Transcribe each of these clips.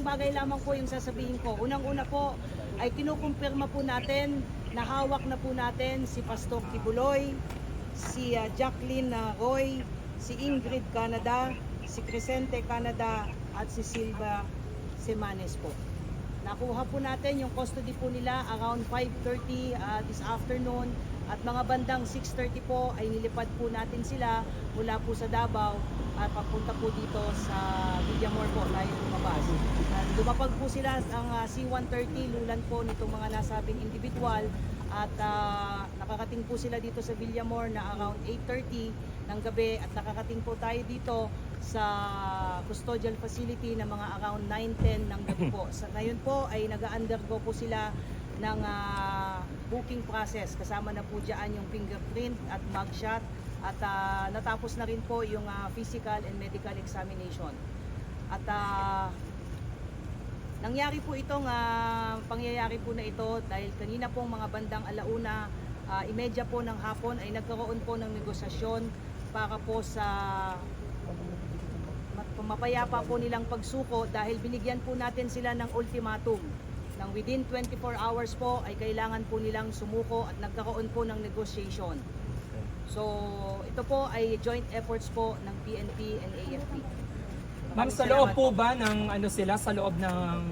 Bagay lamang po yung sasabihin ko. Unang-una po ay kinukumpirma po natin na hawak na po natin si Pastor Kibuloy, si ah, Jacqueline ah, Roy, si Ingrid Canada, si Crescente Canada at si Silva Semanes po. Nakuha po natin yung custody po nila around 5.30 uh, this afternoon at mga bandang 6.30 po ay nilipad po natin sila mula po sa Davao at papunta po dito sa Villamor po tayo lumabas. At lumapag po sila ang ah, C-130 lulan po nitong mga nasabing individual at ah, nakakating po sila dito sa Villamor na around 8.30 ng gabi at nakakating po tayo dito sa custodial facility na mga around 9-10 ng gabi po. Sa ngayon po ay nag-undergo po sila ng ah, booking process. Kasama na po dyan yung fingerprint at mugshot at ah, natapos na rin po yung ah, physical and medical examination. At ah, nangyari po itong ah, pangyayari po na ito dahil kanina pong mga bandang alauna, ah, imedya po ng hapon ay nagkaroon po ng negosasyon para po sa mapayapa po nilang pagsuko dahil binigyan po natin sila ng ultimatum nang within 24 hours po ay kailangan po nilang sumuko at nagkaroon po ng negotiation. So, ito po ay joint efforts po ng PNP and AFP. Ma'am, sa loob po ba ng ano sila sa loob ng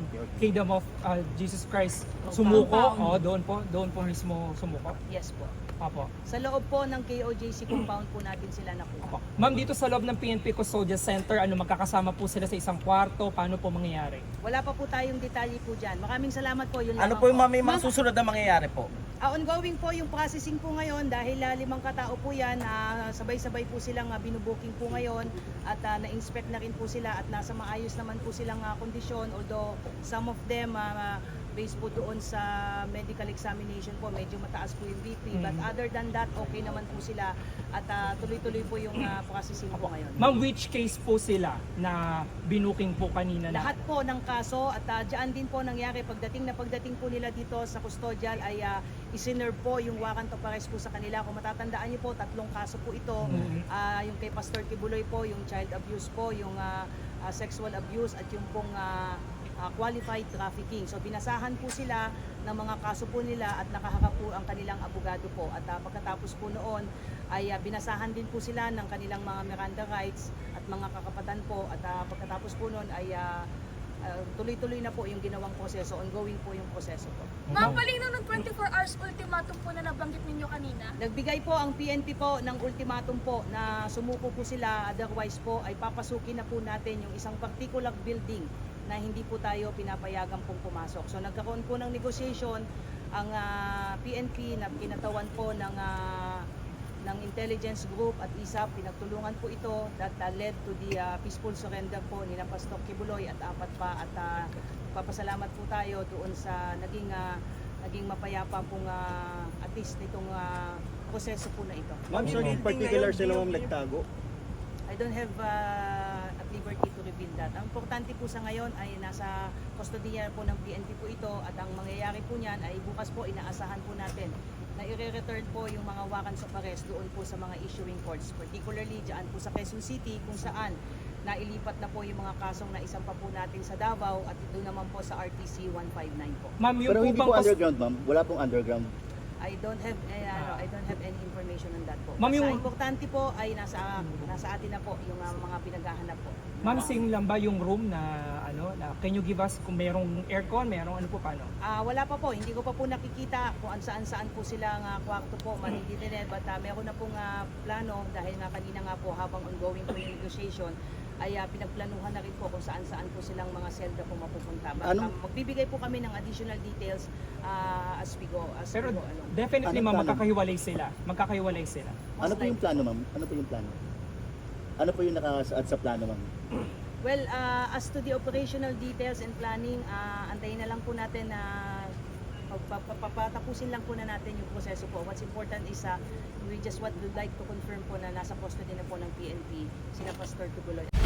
Kingdom of uh, Jesus Christ sumuko? O doon po, doon po mismo sumuko. Yes po. Apo. Sa loob po ng KOJC compound po natin sila nakuha. Apo. Ma'am, dito sa loob ng PNP Custodial Center, ano magkakasama po sila sa isang kwarto? Paano po mangyayari? Wala pa po tayong detalye po dyan. Maraming salamat po. Yun Ano po yung mga may mga susunod na mangyayari po? Ah, ongoing po yung processing po ngayon dahil ah, limang katao po yan. ah, sabay-sabay po silang uh, binubuking po ngayon at ah, na-inspect na rin po sila at nasa maayos naman po silang ah, kondisyon. Although some of them ah, based po doon sa medical examination po, medyo mataas po yung BP. But Mhm. other than that, okay naman po sila at ah, tuloy-tuloy po yung ah, processing po ngayon. Ma'am, which case po sila na binuking po kanina na? Lahat po ng kaso at uh, dyan din po nangyari pagdating na pagdating po nila dito sa custodial ay uh, isinerve po yung warrant of arrest po sa kanila. Kung matatandaan niyo po, tatlong kaso po ito. Mhm. Ah, yung kay Pastor Kibuloy po, yung child abuse po, yung ah, ah, sexual abuse at yung pong ah, ah, qualified trafficking. So binasahan po sila ng mga kaso po nila at nakaharap po ang kanilang abogado po. At ah, pagkatapos po noon ay ah, binasahan din po sila ng kanilang mga Miranda rights at mga kakapatan po. At ah, pagkatapos po noon ay ah, tuloy-tuloy na po yung ginawang proseso, ongoing po yung proseso po. Ma'am, palino ng 24 hours ultimatum po na nabanggit ninyo kanina. Nagbigay po ang PNP po ng ultimatum po na sumuko po sila otherwise po ay papasukin na po natin yung isang particular building na hindi po tayo pinapayagan pong pumasok. So nagkaroon po ng negotiation ang ah, PNP na kinatawan po ng ah, ng intelligence group at ISAP pinagtulungan po ito that ah, led to the ah, peaceful surrender po nila Pastor Kibuloy at apat pa at ah, papasalamat po tayo doon sa naging ah, naging mapayapa pong ah, at least nitong ah, proseso po na ito. Ma'am, so in particular sila ma'am nagtago? I don't have uh, at liberty that. Ang importante po sa ngayon ay nasa kustodiya po ng PNP po ito at ang mangyayari po niyan ay bukas po inaasahan po natin na i-return po yung mga warrants of arrest doon po sa mga issuing courts, particularly dyan po sa Quezon City kung saan nailipat na po yung mga kasong na isang pa po natin sa Davao at doon naman po sa RTC 159 po. Ma'am, yung Pero po hindi bang po underground ma'am? Wala pong underground. I don't have eh, ano, I don't have any information on that po. Ma'am, yung- importante po ay nasa nasa atin na po yung uh, mga pinaghahanap po. Ma'am, sing lang ba yung room na ano, na can you give us kung merong aircon, merong ano po paano? Ah, wala pa po, hindi ko pa po nakikita kung saan saan po sila nga kwarto po manidinid but ah, meron na pong ah, plano dahil nga kanina nga po habang ongoing po yung negotiation ay ah, pinagplanuhan na rin po kung saan saan po silang mga selda po mapupunta. But, Anong- ah, magbibigay po kami ng additional details ah, as we go. As Pero we go along. definitely ma'am, magkakahiwalay sila. Magkakahiwalay sila. Ano po yung plano ma'am? Ano po yung plano? Ano po yung nakasaad sa plano ma'am? Well, uh, as to the operational details and planning, uh, antayin na lang po natin na papatapusin lang po na natin yung proseso po. What's important is uh, we just would like to confirm po na nasa custody na po ng PNP sina Pastor Tuguloy.